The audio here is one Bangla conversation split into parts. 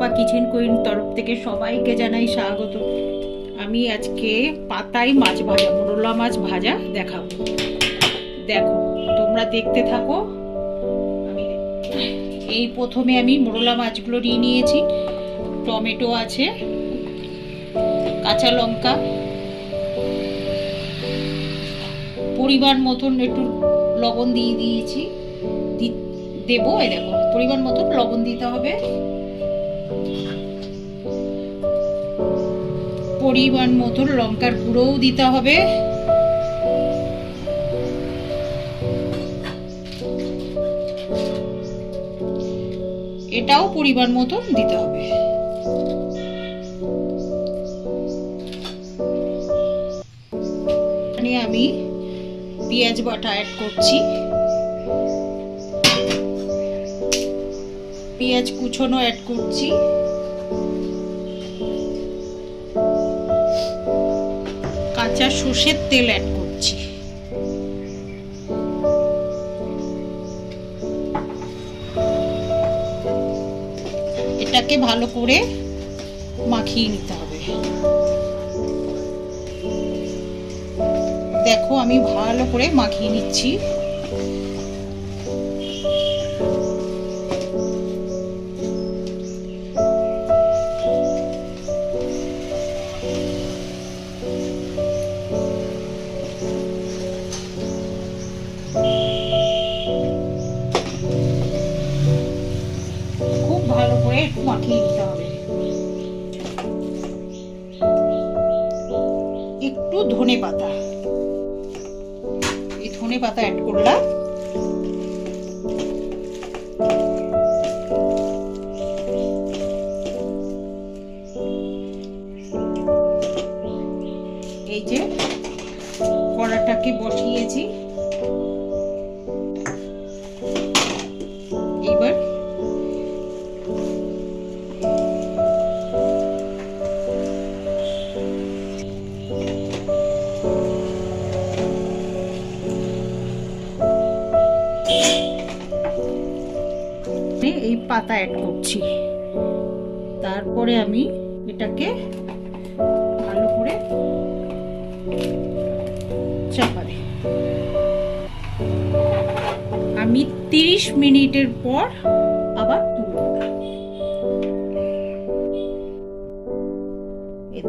রূপা কিচেন কুইন তরফ থেকে সবাইকে জানাই স্বাগত। আমি আজকে পাতায় মাছ ভাজা মোরলা মাছ ভাজা দেখাবো। দেখো, তোমরা দেখতে থাকো। এই প্রথমে আমি মোরলা মাছগুলো নিয়ে নিয়েছি। টমেটো আছে, কাঁচা লঙ্কা, পরিমাণ মতন একটু লবণ দিয়ে দিয়েছি। দেবো, এই দেখো, পরিমাণ মতন লবণ দিতে হবে। পরিমাণ মতন লঙ্কার গুঁড়োও দিতে হবে। এটাও পরিমাণ মতন দিতে হবে। আমি পেঁয়াজ বাটা অ্যাড করছি। পেঁয়াজ কুচনো অ্যাড করছি। কাঁচা সর্ষের তেল অ্যাড করছি। এটাকে ভালো করে মাখিয়ে নিতে হবে। দেখো আমি ভালো করে মাখিয়ে নিচ্ছি। একটু মাখিয়ে নিতে হবে একটু ধনে পাতা। এই ধনে পাতা অ্যাড করলাম। এই যে কড়াটাকে বসিয়েছি। এই পাতা অ্যাড করছি। তারপরে আমি এটাকে ভালো করে চাপাবে আমি তিরিশ মিনিটের পর আবার তুলব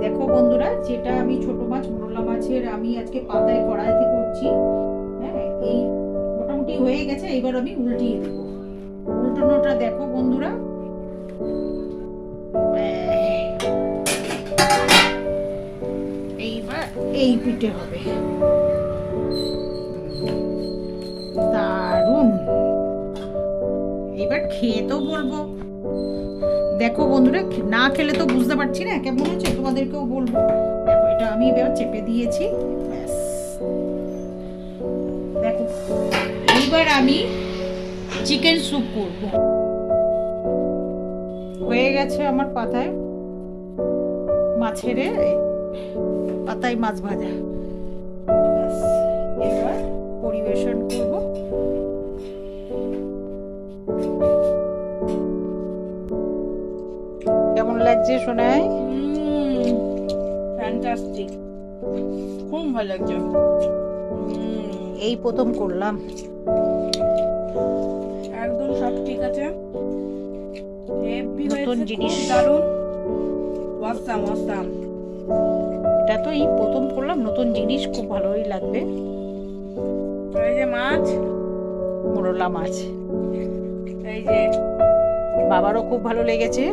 দেখো বন্ধুরা, যেটা আমি ছোট মাছ, মোরলা মাছের আমি আজকে পাতায় কড়াইতে করছি হ্যাঁ এই মোটামুটি হয়ে গেছে, এবার আমি উল্টিয়ে দেব। দেখো, বন্ধুরা। এইবার এই পিঠে হবে। দারুণ। এবার খেয়ে তো বলব। দেখো, বন্ধুরা, না খেলে তো বুঝতে পারছি না, কেমন হচ্ছে তোমাদেরকেও বলব। দেখো, এটা আমি এবার চেপে দিয়েছি। দেখো, এইবার আমি চিকেন স্যুপ করব। হয়ে গেছে আমার পাতায় মাছের পাতায় মাছ ভাজা। এবার পরিবেশন করব। কেমন লাগছে শোনায় ফ্যান্টাস্টিক খুব ভালো লাগছে। এই প্রথম করলাম। নতুন জিনিস। জিনিস। দারুণ। অসাম অসাম এটা তো এই প্রথম করলাম নতুন জিনিস খুব ভালোই লাগবে। এই যে মাছ। মোরলা মাছ। এই যে। বাবারও খুব ভালো লেগেছে।